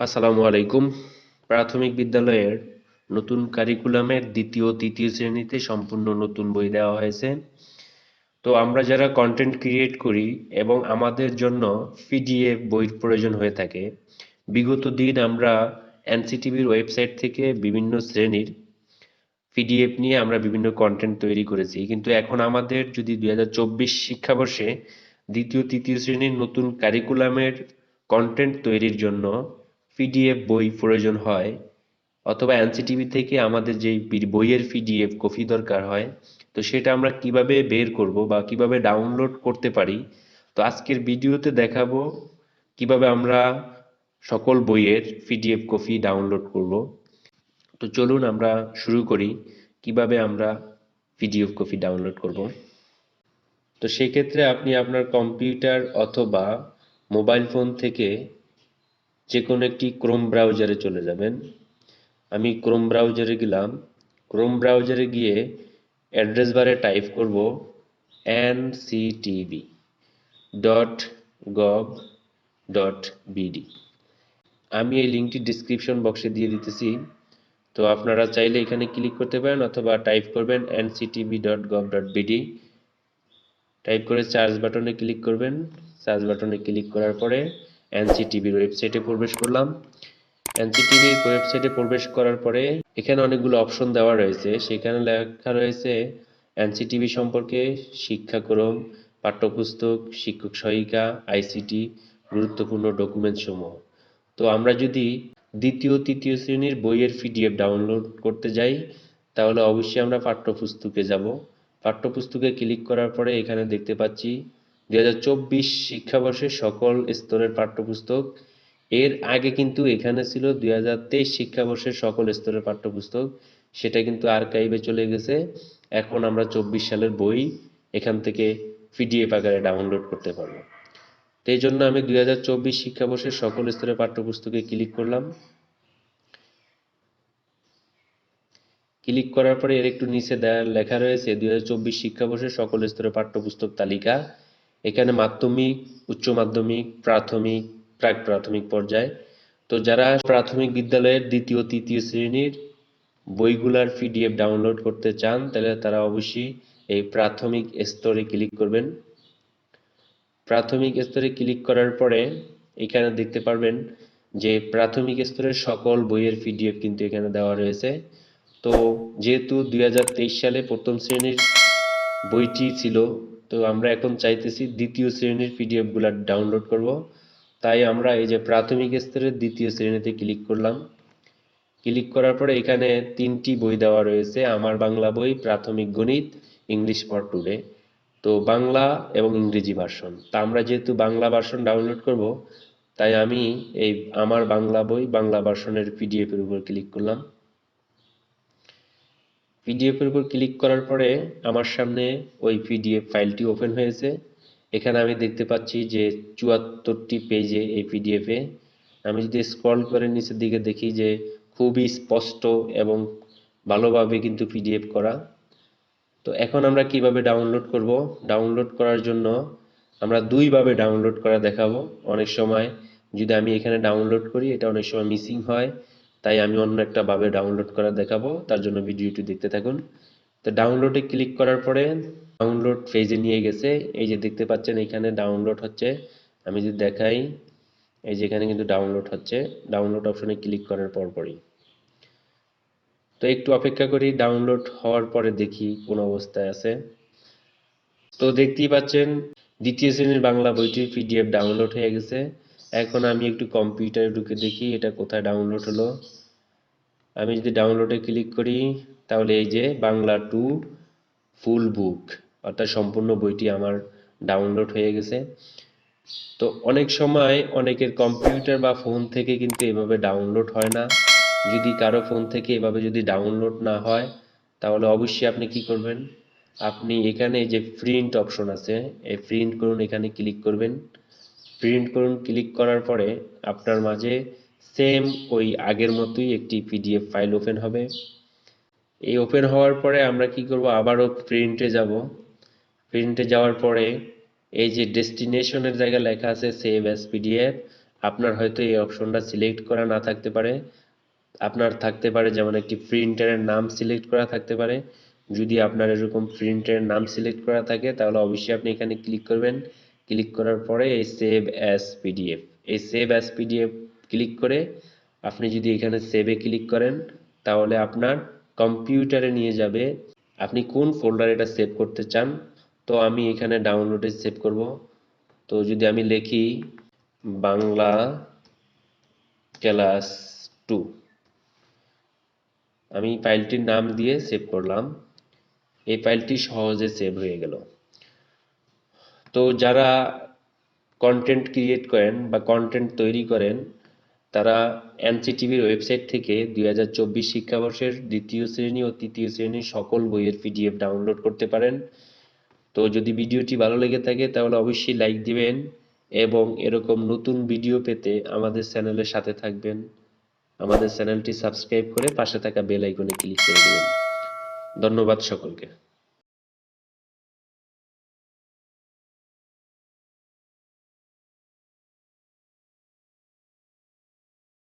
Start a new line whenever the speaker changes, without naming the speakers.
আসসালামু আলাইকুম। প্রাথমিক বিদ্যালয়ের নতুন কারিকুলামের দ্বিতীয়, তৃতীয় শ্রেণীতে সম্পূর্ণ নতুন বই দেওয়া হয়েছে। তো আমরা যারা কন্টেন্ট ক্রিয়েট করি এবং আমাদের জন্য পিডিএফ বইয়ের প্রয়োজন হয়ে থাকে, বিগত দিন আমরা এনসিটিভির ওয়েবসাইট থেকে বিভিন্ন শ্রেণির পিডিএফ নিয়ে আমরা বিভিন্ন কন্টেন্ট তৈরি করেছি। কিন্তু এখন আমাদের যদি দুই হাজার চব্বিশ শিক্ষাবর্ষে দ্বিতীয়, তৃতীয় শ্রেণির নতুন কারিকুলামের কন্টেন্ট তৈরির জন্য পিডিএফ বই প্রয়োজন হয়, অথবা এনসিটিভি থেকে আমাদের যে বইয়ের পিডিএফ কপি দরকার হয়, তো সেটা আমরা কীভাবে বের করব বা কীভাবে ডাউনলোড করতে পারি, তো আজকের ভিডিওতে দেখাবো কীভাবে আমরা সকল বইয়ের পিডিএফ কপি ডাউনলোড করব। তো চলুন আমরা শুরু করি, কীভাবে আমরা পিডিএফ কপি ডাউনলোড করব। তো সেক্ষেত্রে আপনি আপনার কম্পিউটার অথবা মোবাইল ফোন থেকে যে কোনো একটি ক্রোম ব্রাউজারে চলে যাবেন। আমি ক্রোম ব্রাউজারে গেলাম। ক্রোম ব্রাউজারে গিয়ে অ্যাড্রেস বারে টাইপ করব N C TV dot gov dot BD আমি এই লিঙ্কটি ডিসক্রিপশন বক্সে দিয়ে দিতেছি। তো আপনারা চাইলে এখানে ক্লিক করতে পারেন অথবা টাইপ করবেন NCTV dot gov dot BD type করে সার্চ বাটনে ক্লিক করবেন। সার্চ বাটনে ক্লিক করার পরে এনসিটিভির ওয়েবসাইটে প্রবেশ করলাম। এনসিটিভির ওয়েবসাইটে প্রবেশ করার পরে এখানে অনেকগুলো অপশন দেওয়া রয়েছে। সেখানে লেখা রয়েছে, এনসিটিভি সম্পর্কে শিক্ষাক্রম, পাঠ্যপুস্তক, শিক্ষক সহায়িকা, আইসিটি, গুরুত্বপূর্ণ ডকুমেন্ট সমূহ। তো আমরা যদি দ্বিতীয়, তৃতীয় শ্রেণির বইয়ের পিডিএফ ডাউনলোড করতে যাই, তাহলে অবশ্যই আমরা পাঠ্যপুস্তকে যাব। পাঠ্যপুস্তকে ক্লিক করার পরে এখানে দেখতে পাচ্ছি দুই হাজার চব্বিশ শিক্ষাবর্ষের সকল স্তরের পাঠ্যপুস্তক। এর আগে কিন্তু এখানে ছিল দুই হাজার তেইশ শিক্ষাবর্ষের সকল স্তরের পাঠ্যপুস্তক। সেটা কিন্তু আর্কাইভে চলে গেছে। এখন আমরা চব্বিশ সালের বই এখান থেকে পিডিএফ আকারে ডাউনলোড করতে পারব। এই জন্য আমি দুই হাজার চব্বিশ শিক্ষাবর্ষের সকল স্তরের পাঠ্যপুস্তকে ক্লিক করলাম। ক্লিক করার পরে এর একটু নিচে লেখা রয়েছে, দুই হাজার চব্বিশ শিক্ষাবর্ষের সকল স্তরের পাঠ্যপুস্তক তালিকা। এখানে মাধ্যমিক, উচ্চ মাধ্যমিক, প্রাথমিক, প্রাক প্রাথমিক পর্যায়ে। তো যারা প্রাথমিক বিদ্যালয়ের দ্বিতীয়, তৃতীয় শ্রেণির বইগুলার পিডিএফ ডাউনলোড করতে চান, তাহলে তারা অবশ্যই এই প্রাথমিক স্তরে ক্লিক করবেন। প্রাথমিক স্তরে ক্লিক করার পরে এখানে দেখতে পারবেন যে প্রাথমিক স্তরের সকল বইয়ের পিডিএফ কিন্তু এখানে দেওয়া রয়েছে। তো যেহেতু দুই হাজার তেইশ সালে প্রথম শ্রেণির বইটি ছিল তো আমরা এখন চাইতেছি দ্বিতীয় শ্রেণির পিডিএফগুলা ডাউনলোড করব। তাই আমরা এই যে প্রাথমিক স্তরের দ্বিতীয় শ্রেণীতে ক্লিক করলাম। ক্লিক করার পরে এখানে তিনটি বই দেওয়া রয়েছে। আমার বাংলা বই, প্রাথমিক গণিত ইংলিশ ফর টুডে তো বাংলা এবং ইংরেজি ভার্সন তা আমরা যেহেতু বাংলা ভার্সন ডাউনলোড করব, তাই আমি এই আমার বাংলা বই, বাংলা ভার্সনের পিডিএফ এর উপর ক্লিক করলাম। পিডিএফ এর উপর ক্লিক করার পরে আমার সামনে ওই পিডিএফ ফাইলটি ওপেন হয়েছে। এখানে আমি দেখতে পাচ্ছি যে চুয়াত্তরটি পেজে এই পিডিএফে আমি যদি স্ক্রল করে নিচের দিকে দেখি যে খুবই স্পষ্ট এবং ভালোভাবে কিন্তু পিডিএফ করা। তো এখন আমরা কীভাবে ডাউনলোড করব? ডাউনলোড করার জন্য আমরা দুইভাবে ডাউনলোড করা দেখাবো। অনেক সময় যদি আমি এখানে ডাউনলোড করি, এটা অনেক সময় মিসিং হয়। তাই আমি অন্য একটা ভাবে ডাউনলোড করা দেখাবো, তার জন্য ভিডিওটি দেখতে থাকুন। তো ডাউনলোডে ক্লিক করার পরে ডাউনলোড পেজে নিয়ে গেছে, এই যে দেখতে পাচ্ছেন এখানে ডাউনলোড হচ্ছে। আমি যদি দেখাই, এই যে এখানে কিন্তু ডাউনলোড হচ্ছে ডাউনলোড অপশনে ক্লিক করার পরপরই তো একটু অপেক্ষা করি ডাউনলোড হওয়ার পরে দেখি কোন অবস্থায় আছে। তো দেখতেই পাচ্ছেন, দ্বিতীয় শ্রেণির বাংলা বইটির পিডিএফ ডাউনলোড হয়ে গেছে। এখন আমি একটু কম্পিউটারে ঢুকে দেখি, এটা কোথায় ডাউনলোড হলো। আমি যদি ডাউনলোডে ক্লিক করি, তাহলে এই যে বাংলা টু ফুল বুক, অর্থাৎ সম্পূর্ণ বইটি আমার ডাউনলোড হয়ে গেছে। তো অনেক সময় অনেকের কম্পিউটার বা ফোন থেকে কিন্তু এভাবে ডাউনলোড হয় না। যদি কারও ফোন থেকে এভাবে যদি ডাউনলোড না হয়, তাহলে অবশ্যই আপনি কি করবেন? আপনি এখানে যে প্রিন্ট অপশন আছে, এই প্রিন্ট করুন, এখানে ক্লিক করবেন। প্রিন্ট করুন ক্লিক করার পরে আপনার মাঝে সেম ওই আগের মতোই একটি পিডিএফ ফাইল ওপেন হবে। এই ওপেন হওয়ার পরে আমরা কি করব? আবারও প্রিন্টে যাব। প্রিন্টে যাওয়ার পরে এই যে ডেস্টিনেশনের জায়গায় লেখা আছে সেভ অ্যাজ পিডিএফ আপনার হয়তো এই অপশনটা সিলেক্ট করা না থাকতে পারে। আপনার থাকতে পারে যেমন একটি প্রিন্টারের নাম সিলেক্ট করা থাকতে পারে। যদি আপনার এরকম প্রিন্টারের নাম সিলেক্ট করা থাকে, তাহলে অবশ্যই আপনি এখানে ক্লিক করবেন। ক্লিক করার পরে এই সেভ অ্যাজ পিডিএফ এই সেভ অ্যাজ পিডিএফ ক্লিক করে আপনি যদি এখানে সেভে ক্লিক করেন, তাহলে আপনার কম্পিউটারে নিয়ে যাবে। আপনি কোন ফোল্ডারে এটা সেভ করতে চান, তো আমি এখানে ডাউনলোডে সেভ করব। তো যদি আমি লিখি বাংলা ক্লাস টু আমি ফাইলটির নাম দিয়ে সেভ করলাম। এই ফাইলটি সহজে সেভ হয়ে গেল। তো যারা কন্টেন্ট ক্রিয়েট করেন বা কন্টেন্ট তৈরি করেন তারা এনসিটিভির ওয়েবসাইট থেকে দুই হাজার চব্বিশ শিক্ষাবর্ষের দ্বিতীয় শ্রেণি ও তৃতীয় শ্রেণির সকল বইয়ের পিডিএফ ডাউনলোড করতে পারেন। তো যদি ভিডিওটি ভালো লেগে থাকে, তাহলে অবশ্যই লাইক দিবেন এবং এরকম নতুন ভিডিও পেতে আমাদের চ্যানেলের সাথে থাকবেন। আমাদের চ্যানেলটি সাবস্ক্রাইব করে পাশে থাকা বেল আইকনে ক্লিক করে দেবেন। ধন্যবাদ সকলকে।